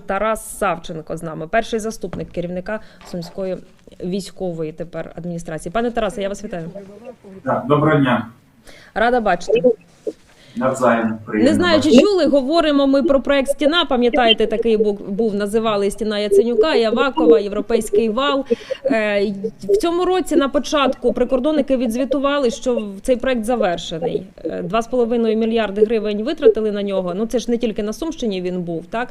Тарас Савченко з нами, перший заступник керівника Сумської військової тепер адміністрації. Пане Тарасе, я вас вітаю. Так, доброго дня. Рада бачити. Навзаєм приємно. Не знаю, чи чули. Говоримо ми про проект Стіна. Пам'ятаєте, такий був, називали Стіна Яценюка, Явакова, Європейський вал. Е, в цьому році на початку прикордонники відзвітували, що цей проект завершений. Е, 2,5 мільярди гривень витратили на нього. Ну це ж не тільки на Сумщині він був, так.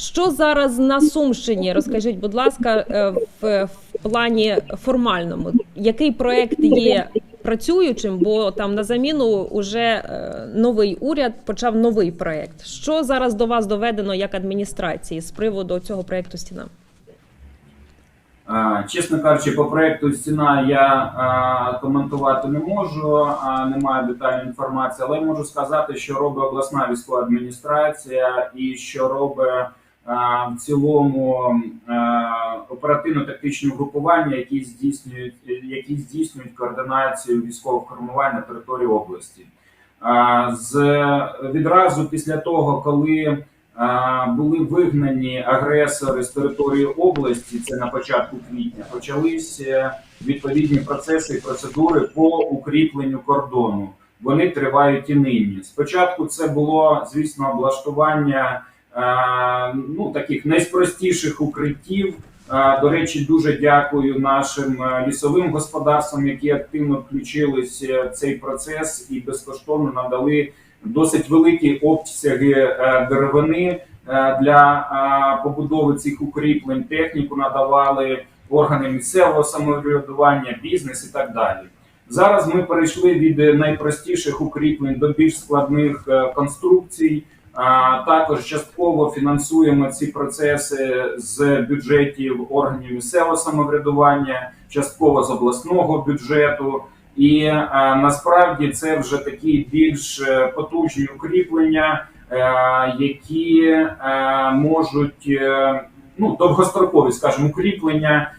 Що зараз на Сумщині? Розкажіть, будь ласка, е, в, в плані формальному, який проект є працюючим, бо там на заміну уже е, новий уряд почав новий проект. Що зараз до вас доведено як адміністрації з приводу цього проекту стіна? Чесно кажучи, по проекту стіна я коментувати не можу, немає детальної інформації, але можу сказати, що робить обласна військова адміністрація і що робить в цілому оперативно-тактичне групування, які здійснюють які здійснюють координацію військових формувань на території області. З відразу після того, коли були вигнані агресори з території області, це на початку квітня, почалися відповідні процеси і процедури по укріпленню кордону. Вони тривають і нині. Спочатку це було, звісно, облаштування ну, таких найспростіших укриттів. До речі, дуже дякую нашим е, лісовим господарствам, які активно включилися в цей процес і безкоштовно надали досить великі обсяги е, деревини е, для е, побудови цих укріплень. Техніку надавали органи місцевого самоврядування, бізнес і так далі. Зараз ми перейшли від е, найпростіших укріплень до більш складних е, конструкцій. Також частково фінансуємо ці процеси з бюджетів органів місцевого самоврядування, частково з обласного бюджету. І е, насправді це вже такі більш е, потужні укріплення, е, які можуть ну довгострокові, скажімо, укріплення,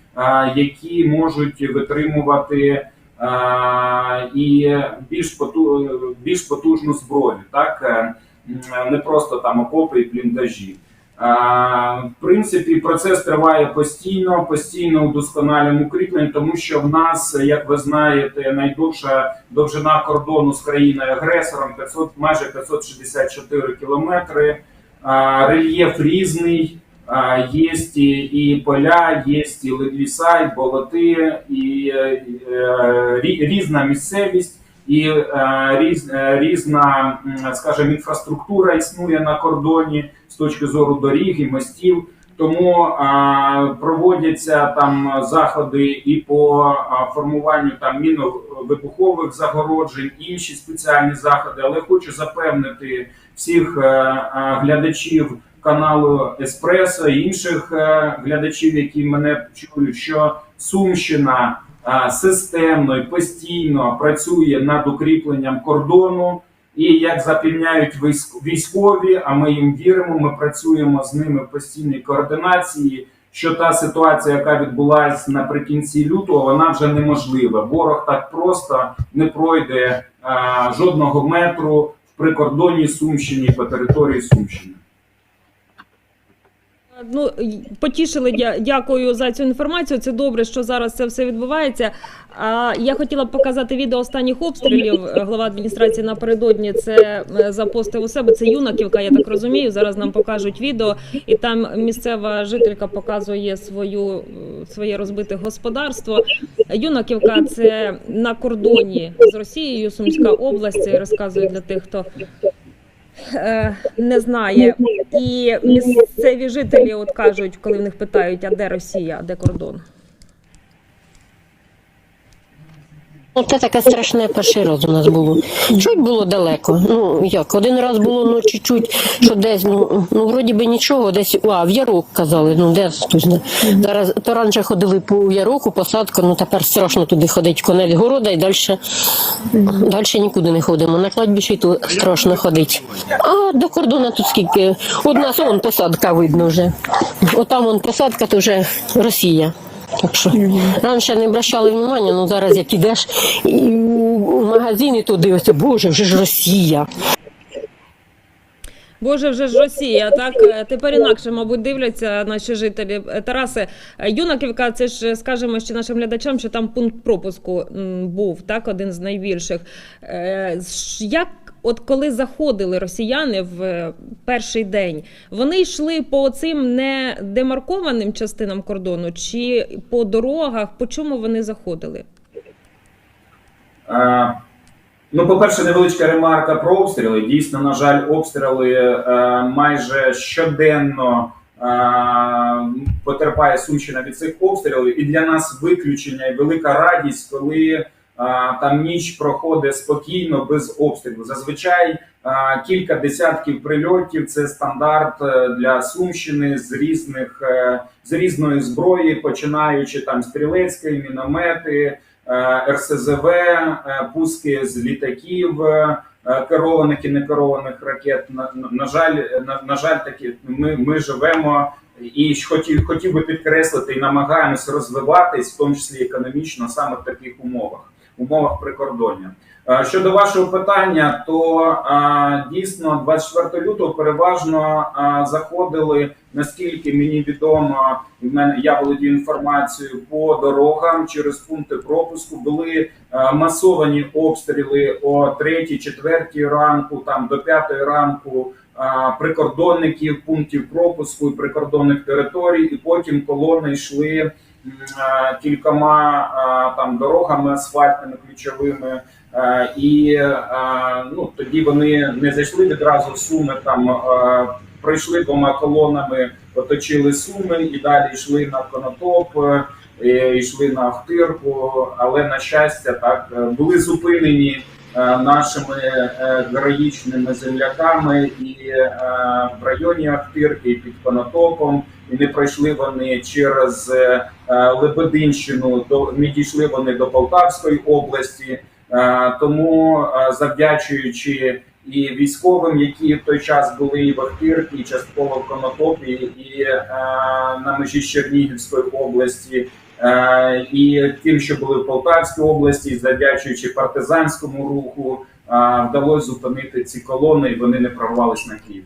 які можуть витримувати і більш поту, більш потужну зброю, так не просто там окопи і бліндажі. А, В принципі, процес триває постійно, постійно удосконалюємо укріплень, тому що в нас, як ви знаєте, найдовша довжина кордону з країною агресором 500, майже 564 кілометри. Рельєф різний. Є і, поля, є і ліса, і болоти, і е, е, рі- різна місцевість, і е, різ, е, різна, скажімо, інфраструктура існує на кордоні з точки зору доріг і мостів. Тому а, проводяться там заходи і по формуванню там міновибухових загороджень, інші спеціальні заходи. Але хочу запевнити всіх е, е, глядачів каналу Еспресо інших е, глядачів, які мене чують, що Сумщина е, системно і постійно працює над укріпленням кордону. І як запевняють військ- військові, а ми їм віримо, ми працюємо з ними в постійній координації. Що та ситуація, яка відбулася наприкінці лютого, вона вже неможлива. Ворог так просто не пройде а, жодного метру в прикордонній Сумщині по території Сумщини. Ну потішили. Дякую за цю інформацію. Це добре, що зараз це все відбувається. А я хотіла показати відео останніх обстрілів. Глава адміністрації напередодні це е, запостив у себе. Це юнаківка, я так розумію. Зараз нам покажуть відео, і там місцева жителька показує свою своє розбите господарство. Юнаківка це на кордоні з Росією, Сумська область. Це я розказую для тих, хто не знає. І місцеві жителі от кажуть, коли в них питають, а де Росія, а де кордон? Ну, Це таке страшне перший раз у нас було. Чуть було далеко. Ну як, один раз було ну чуть-чуть, що десь, ну, ну вроді би нічого, десь а, в ярок казали, ну де хтось не. Зараз то раніше ходили по яроку, посадку, ну тепер страшно туди ходить конець города і далі, далі нікуди не ходимо. На кладбищі то страшно ходить. А до кордону тут скільки? Одна вон посадка видно вже. Отам вон посадка, то вже Росія. Так що раніше не обращали внимання, ну зараз як ідеш у магазин і то дивишся, боже, вже ж Росія. Боже, вже ж Росія, так тепер інакше, мабуть, дивляться наші жителі. Тарасе, е, Юнаківка, це ж скажемо ще нашим глядачам, що там пункт пропуску був, так, один з найбільших. Е, Як от коли заходили росіяни в е, перший день, вони йшли по цим не демаркованим частинам кордону, чи по дорогах? По чому вони заходили? Е, Ну, по-перше, невеличка ремарка про обстріли. Дійсно, на жаль, обстріли е, майже щоденно е, потерпає Сумщина від цих обстрілів. І для нас виключення і велика радість, коли там ніч проходить спокійно без обстрілу. Зазвичай кілька десятків прильотів це стандарт е, для Сумщини з різних е, з різної зброї, починаючи там стрілецької, міномети. е, РСЗВ, пуски з літаків, керованих і некерованих ракет. На, на, жаль, на, на жаль, такі ми, ми живемо і хотів, хотів би підкреслити і намагаємося розвиватись, в тому числі економічно, саме в таких умовах, умовах прикордоння. Е, Щодо вашого питання, то е, дійсно 24 лютого переважно е, заходили, наскільки мені відомо, і в мене я володію інформацією по дорогам через пункти пропуску. Були масовані обстріли о 3-4 ранку, там до 5 ранку. Прикордонників, пунктів пропуску і прикордонних територій, і потім колони йшли кількома е, там дорогами асфальтними ключовими. Е, І е, ну тоді вони не зайшли відразу в суми. Там е, пройшли двома колонами, оточили суми і далі йшли на Конотоп, е, йшли на Ахтирку. Але на щастя, так е, були зупинені е, нашими е, героїчними земляками і е, в районі Ахтирки, під Конотопом. І не пройшли вони через е, Лебединщину, не дійшли вони до Полтавської області. Е, Тому е, завдячуючи і військовим, які в той час були і в Ахтирці, і частково в Конотопі, і е, на межі Чернігівської області, е, і тим, що були в Полтавській області, завдячуючи партизанському руху, е, вдалося зупинити ці колони, і вони не прорвались на Київ.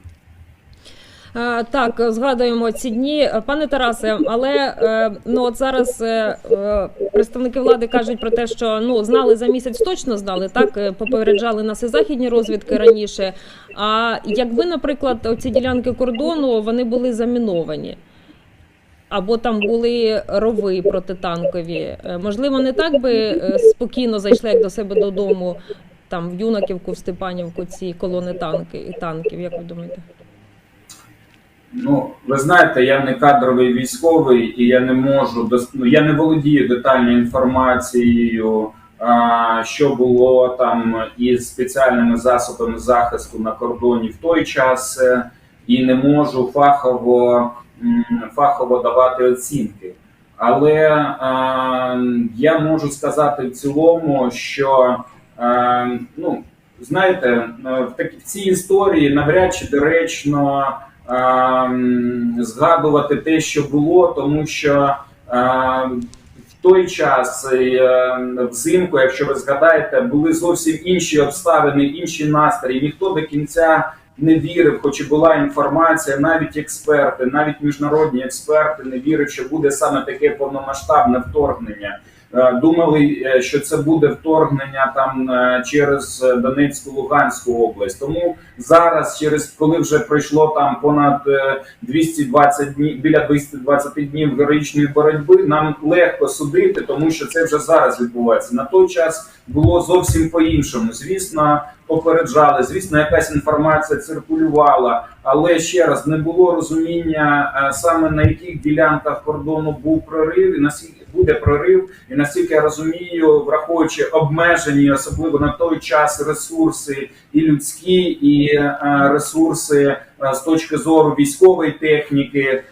Е, Так, згадуємо ці дні, Е, пане Тарасе. Але е, ну от зараз е, е, представники влади кажуть про те, що ну знали за місяць, точно знали. Так е, попереджали нас і західні розвідки раніше. А якби, наприклад, ці ділянки кордону вони були заміновані. Або там були рови протитанкові. Е, Можливо, не так би е, спокійно зайшли як до себе додому, там в Юнаківку, в Степанівку, ці колони танки танків. Як ви думаєте? Ну, ви знаєте, я не кадровий військовий, і я не можу ну, я не володію детальною інформацією, а, що було там із спеціальними засобами захисту на кордоні в той час, е, і не можу фахово, фахово давати оцінки. Але а, я можу сказати в цілому, що а, ну, знаєте, е, в цій історії навряд чи доречно згадувати те, що було, тому що в той час е, взимку, якщо ви згадаєте, були зовсім інші обставини, інші настрої. Ніхто до кінця не вірив, хоч і була інформація, навіть експерти, навіть міжнародні експерти не вірять, що буде саме таке повномасштабне вторгнення. Е, Думали, е, що це буде вторгнення там е, через Донецьку Луганську область. Тому зараз, через коли вже пройшло там понад е, 220 днів, біля 220 днів героїчної боротьби, нам легко судити, тому що це вже зараз відбувається. На той час було зовсім по-іншому. Звісно, попереджали. Звісно, якась інформація циркулювала, але ще раз не було розуміння саме на яких ділянках кордону був прорив, і наскільки буде прорив, і наскільки я розумію, враховуючи обмежені, особливо на той час ресурси і людські, і е, ресурси е, з точки зору військової техніки,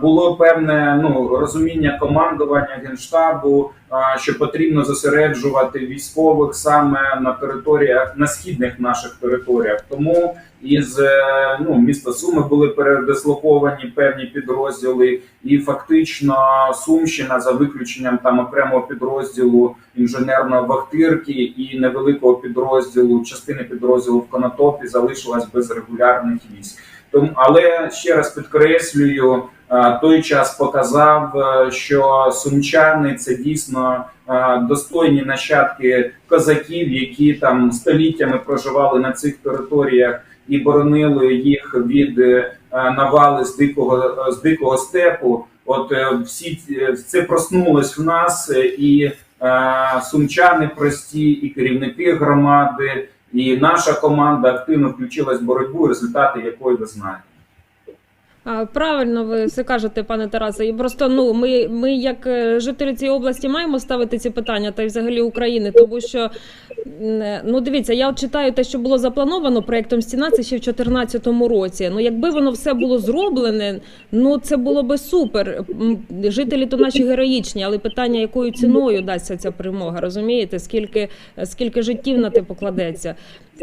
було певне ну розуміння командування генштабу що потрібно зосереджувати військових саме на територіях на східних наших територіях. Тому із е, ну міста Суми були передислоковані певні підрозділи, і фактично Сумщина за виключенням там окремого підрозділу інженерної вахтирки і невеликого підрозділу, частини підрозділу в Конотопі залишилась без регулярних військ. Тому, але ще раз підкреслюю, той час показав, е, що сумчани це дійсно е, достойні нащадки козаків, які там століттями проживали на цих територіях і боронили їх від е, навали з дикого з дикого степу. От е, всі це проснулось в нас, е, і е, сумчани прості, і керівники громади, і наша команда активно включилась в боротьбу, результати якої ви знаєте. Правильно, ви все кажете, пане Тарасе. І просто ну ми, ми, як е, жителі цієї області, маємо ставити ці питання та й взагалі України, тому що ну дивіться, я от читаю те, що було заплановано проектом стіна, це ще в 2014 році. Ну якби воно все було зроблене, ну це було би супер. Жителі то наші героїчні, але питання, якою ціною дасться ця перемога, розумієте? Скільки, скільки життів на те покладеться?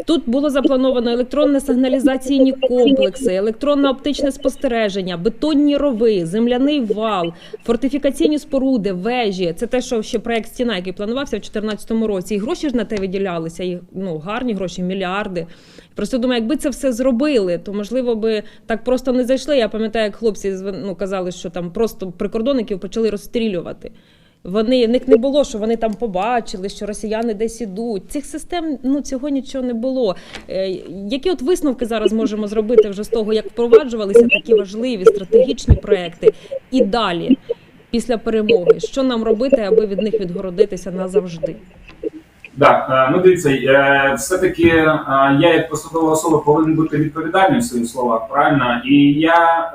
Тут було заплановано електронне сигналізаційні комплекси, електронно-оптичне спостереження, бетонні рови, земляний вал, фортифікаційні споруди, вежі. Це те, що ще проект стіна, який планувався в 2014 році. І гроші ж на те виділялися. І ну гарні гроші, мільярди. Просто думаю, якби це все зробили, то можливо би так просто не зайшли. Я пам'ятаю, як хлопці ну, казали, що там просто прикордонників почали розстрілювати. Вони в них не було, що вони там побачили, що росіяни десь ідуть. Цих систем ну цього нічого не було. Е, які от висновки зараз можемо зробити вже з того, як впроваджувалися такі важливі стратегічні проекти, і далі, після перемоги, що нам робити, аби від них відгородитися назавжди? Так, е, ну дивіться, е, все-таки е, я як посадова особа повинен бути відповідальним в своїх словах, правильно? І я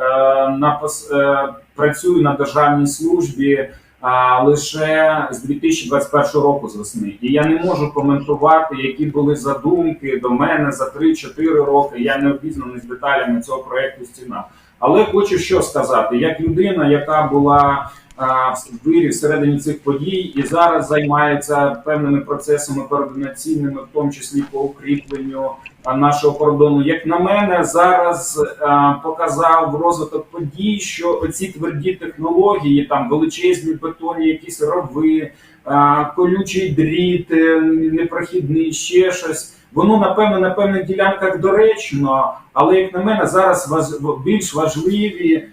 на пос- працюю на державній службі а, лише з 2021 року з весни. І я не можу коментувати, які були задумки до мене за 3-4 роки. Я не обізнаний з деталями цього проекту стіна. Але хочу що сказати, як людина, яка була вирі всередині цих подій і зараз займається певними процесами координаційними, в тому числі по укріпленню нашого кордону. Як на мене, зараз показав розвиток подій, що оці тверді технології, там величезні бетонні, якісь рови, колючий дріт, непрохідний, ще щось. Воно напевно на певних ділянках доречно, але як на мене, зараз важ- більш важливі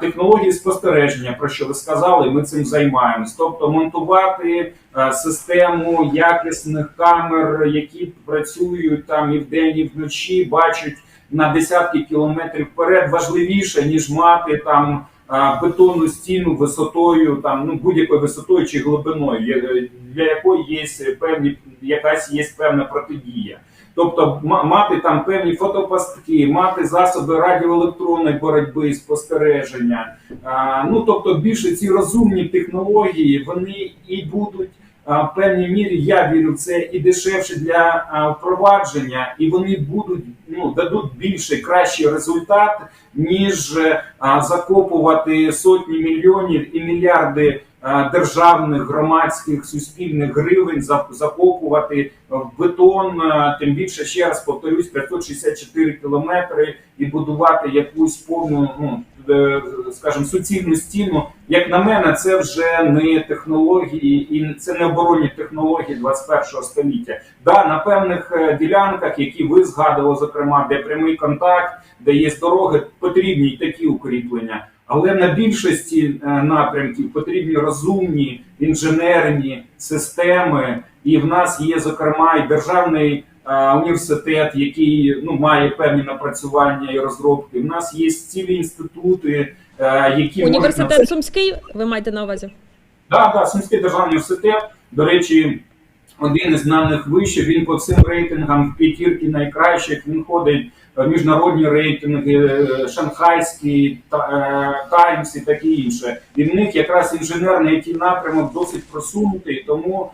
технології спостереження, про що ви сказали, ми цим займаємось. Тобто монтувати систему якісних камер, які працюють там і вдень, і вночі, бачать на десятки кілометрів вперед, важливіше ніж мати там. Бетонну стіну висотою, там ну будь-якою висотою чи глибиною, для якої є певні якась є певна протидія. Тобто мати там певні фотопастки, мати засоби радіоелектронної боротьби спостереження. Ну тобто більше ці розумні технології вони і будуть в певній мірі, я вірю, це і дешевше для впровадження, і вони будуть ну дадуть більший кращий результат, ніж закопувати сотні мільйонів і мільярди державних громадських суспільних гривень закопувати в бетон, тим більше ще раз повторюсь, 564 кілометри і будувати якусь повну, ну е, скажімо, суцільну стіну. Як на мене, це вже не технології і це не оборонні технології 21 століття. Да, на певних е, ділянках, які ви згадували, зокрема, де прямий контакт, де є дороги, потрібні такі укріплення. Але на більшості е, напрямків потрібні розумні інженерні системи, і в нас є зокрема і державний е, університет, який ну має певні напрацювання і розробки. В нас є цілі інститути, е, які Університет Сумський, ви маєте на увазі? Так, так, Сумський державний університет. До речі, один із знаних вишів. Він по цим рейтингам в п'ятірки найкращих. Він ходить міжнародні рейтинги, е, шанхайський та- е, Таймс і таке інше. І в них якраз інженерний IT напрямок досить просунутий, тому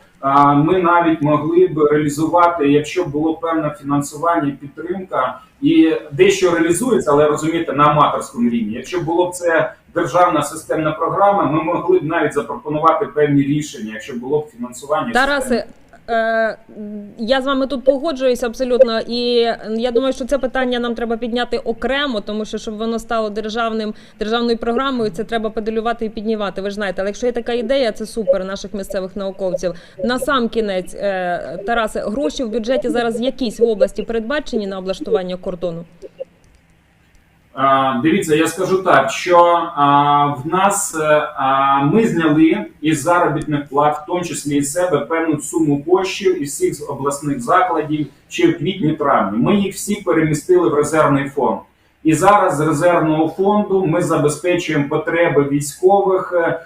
ми навіть могли б реалізувати, якщо було певне фінансування підтримка, і дещо реалізується, але розумієте, на аматорському рівні. Якщо було б це державна системна програма, ми могли б навіть запропонувати певні рішення, якщо було б фінансування. Тарасе, я з вами тут погоджуюся абсолютно, і я думаю, що це питання нам треба підняти окремо, тому що щоб воно стало державним державною програмою, це треба педалювати і піднімати. Ви ж знаєте, але якщо є така ідея, це супер наших місцевих науковців. На сам кінець, е, Тарасе, гроші в бюджеті зараз якісь в області передбачені на облаштування кордону. Дивіться, я скажу так, що в нас е, ми зняли із заробітних плат, в тому числі із себе, певну суму коштів із всіх обласних закладів ще в квітні-травні. Ми їх всі перемістили в резервний фонд. І зараз з резервного фонду ми забезпечуємо потреби військових е,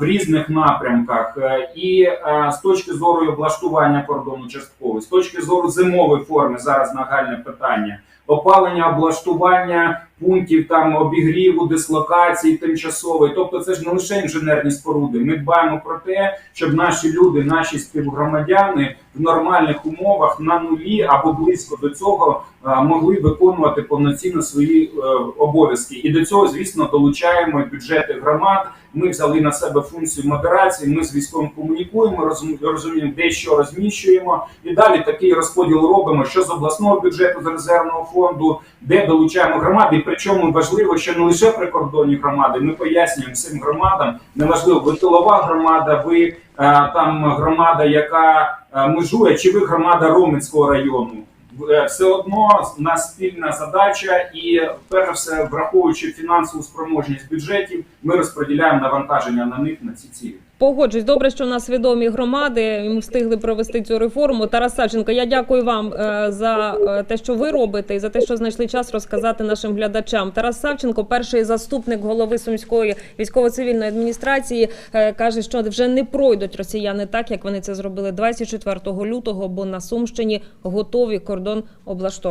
в різних напрямках. Е, І з точки зору облаштування кордону частково, з точки зору зимової форми, зараз нагальне питання опалення, облаштування пунктів там обігріву, дислокації тимчасової. Тобто, це ж не лише інженерні споруди. Ми дбаємо про те, щоб наші люди, наші співгромадяни в нормальних умовах на нулі або близько до цього могли виконувати повноцінно свої е, обов'язки. І до цього, звісно, долучаємо бюджети громад. Ми взяли на себе функцію модерації. Ми з військовим комунікуємо, розум- розуміємо, де що розміщуємо, і далі такий розподіл робимо, що з обласного бюджету, з резервного фонду, де долучаємо громади. Причому важливо, що не лише прикордонні громади. Ми пояснюємо всім громадам. Неважливо, ви тилова громада, ви е, там громада, яка е, межує, чи ви громада Роменського району. Е, Все одно у нас спільна задача, і перш все, враховуючи фінансову спроможність бюджетів, ми розподіляємо навантаження на них на ці цілі. Погоджусь, добре, що у нас відомі громади. і Ми встигли провести цю реформу. Тарас Савченко, я дякую вам е, за е, те, що ви робите, і за те, що знайшли час розказати нашим глядачам. Тарас Савченко, перший заступник голови сумської військово-цивільної адміністрації, е, каже, що вже не пройдуть росіяни так, як вони це зробили 24 лютого, бо на Сумщині готові кордон облаштований.